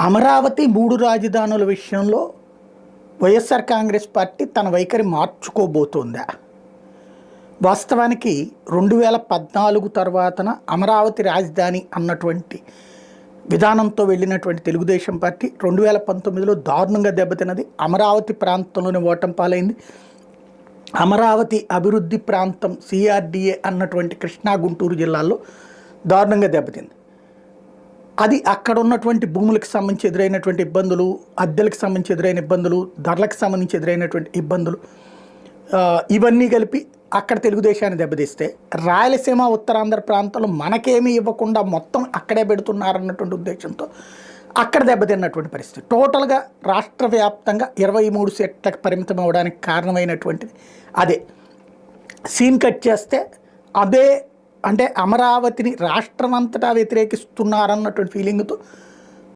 అమరావతి మూడు రాజధానుల విషయంలో వైఎస్ఆర్ కాంగ్రెస్ పార్టీ తన వైఖరి మార్చుకోబోతోందా? వాస్తవానికి రెండు వేల పద్నాలుగు తర్వాతన అమరావతి రాజధాని అన్నటువంటి విధానంతో వెళ్ళినటువంటి తెలుగుదేశం పార్టీ రెండు వేల పంతొమ్మిదిలో దారుణంగా దెబ్బతిన్నది. అమరావతి ప్రాంతంలోనే ఓటం పాలైంది. అమరావతి అభివృద్ధి ప్రాంతం సిఆర్డిఏ అన్నటువంటి కృష్ణా గుంటూరు జిల్లాల్లో దారుణంగా దెబ్బతింది. అది అక్కడ ఉన్నటువంటి భూములకు సంబంధించి ఎదురైనటువంటి ఇబ్బందులు అద్దెలకు సంబంధించి ఎదురైన ఇబ్బందులు ధరలకు సంబంధించి ఎదురైనటువంటి ఇబ్బందులు ఇవన్నీ కలిపి అక్కడ తెలుగుదేశాన్ని దెబ్బతీస్తే రాయలసీమ ఉత్తరాంధ్ర ప్రాంతంలో మనకేమీ ఇవ్వకుండా మొత్తం అక్కడే పెడుతున్నారన్నటువంటి ఉద్దేశంతో అక్కడ దెబ్బతిన్నటువంటి పరిస్థితి. టోటల్గా రాష్ట్ర వ్యాప్తంగా ఇరవై మూడు సెట్లకు పరిమితం అవడానికి కారణమైనటువంటిది అదే. సీన్ కట్ చేస్తే అదే అంటే అమరావతిని రాష్ట్రం అంతటా వ్యతిరేకిస్తున్నారన్నటువంటి ఫీలింగ్తో